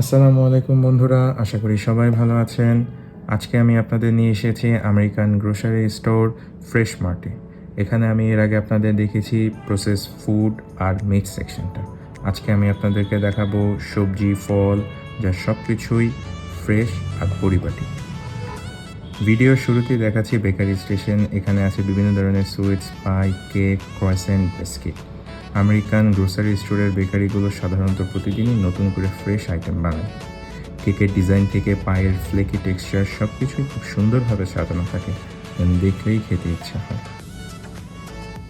আসসালামু আলাইকুম বন্ধুরা, আশা করি সবাই ভালো আছেন। আজকে আমি আপনাদের নিয়ে এসেছি আমেরিকান গ্রোসারি স্টোর ফ্রেশ মার্টে। এখানে আমি এর আগে আপনাদের দেখেছি প্রসেস ফুড আর মিট সেকশনটা। আজকে আমি আপনাদেরকে দেখাবো সবজি, ফল, যা সব কিছুই ফ্রেশ আর পরিপাটি। ভিডিও শুরুতেই দেখাচ্ছি বেকারি স্টেশন। এখানে আছে বিভিন্ন ধরনের sweets, pie, cake croissant biscuit. American grocery স্টোরের বেকারিগুলো সাধারণত প্রতিদিনই নতুন করে ফ্রেশ আইটেম বানায়। কেকের ডিজাইন থেকে পায়ের ফ্লেকি টেক্সচার সব কিছুই খুব সুন্দরভাবে সাজানো থাকে। দেখলেই খেতে ইচ্ছা হয়।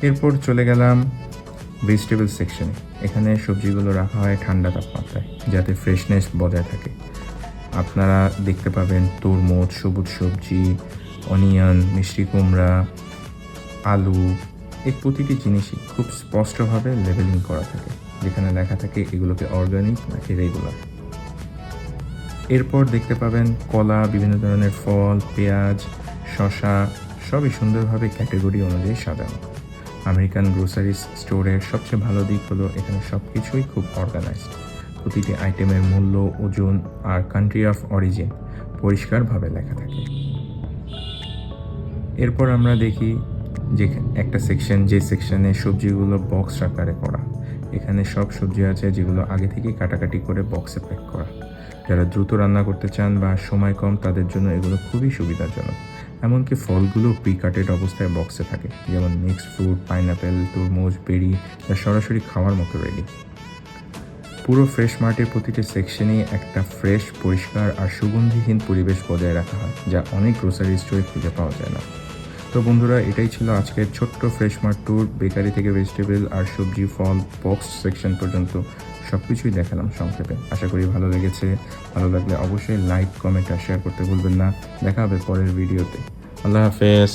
এরপর চলে গেলাম ভেজিটেবল সেকশনে। এখানে সবজিগুলো রাখা হয় ঠান্ডা তাপমাত্রায়, যাতে ফ্রেশনেস বজায় থাকে। আপনারা দেখতে পাবেন তরমুজ, সবুজ সবজি, অনিয়ন, মিষ্টি কুমড়া, আলু এই প্রতিটি জিনিসই খুব স্পষ্টভাবে লেবেলিং করা থাকে, যেখানে লেখা থাকে এগুলোকে অর্গানিক নাকি রেগুলার এরপর দেখতে পাবেন কলা, বিভিন্ন ধরনের ফল, পেঁয়াজ, শসা, সবই সুন্দরভাবে ক্যাটেগরি অনুযায়ী সাজানো। আমেরিকান গ্রোসারি স্টোরের সবচেয়ে ভালো দিক হলো এখানে সব কিছুই খুব অর্গানাইজড প্রতিটি আইটেমের মূল্য, ওজন আর কান্ট্রি অফ অরিজিন পরিষ্কারভাবে লেখা থাকে। এরপর আমরা দেখি যে একটা সেকশন যে সেকশনে সবজিগুলো বক্স আকারে করা। এখানে সব সবজি আছে যেগুলো আগে থেকে কাটাকাটি করে বক্সে প্যাক করা। যারা দ্রুত রান্না করতে চান বা সময় কম, তাদের জন্য এগুলো খুবই সুবিধাজনক। এমনকি ফলগুলো প্রি কাটেড অবস্থায় বক্সে থাকে। যেমন মিক্সড ফ্রুট পাইনাপেল তরমুজ বেরি যা সরাসরি খাওয়ার মতো রেডি পুরো ফ্রেশ মার্টের প্রতিটি সেকশনেই একটা ফ্রেশ পরিষ্কার আর সুগন্ধিহীন পরিবেশ বজায় রাখা হয়, যা অনেক গ্রোসারি স্টোরে খুঁজে পাওয়া যায় না। তো বন্ধুরা, এটাই ছিল আজকের ছোট্ট ফ্রেশ মার্ট ট্যুর বেকারি থেকে ভেজিটেবল আর সবজি, ফল বক্স সেকশন পর্যন্ত সব কিছুই দেখালাম সংক্ষেপে। আশা করি ভালো লেগেছে। ভালো লাগলে অবশ্যই লাইক কমেন্ট আর শেয়ার করতে ভুলবেন না। দেখা হবে পরের ভিডিওতে আল্লাহ হাফেজ।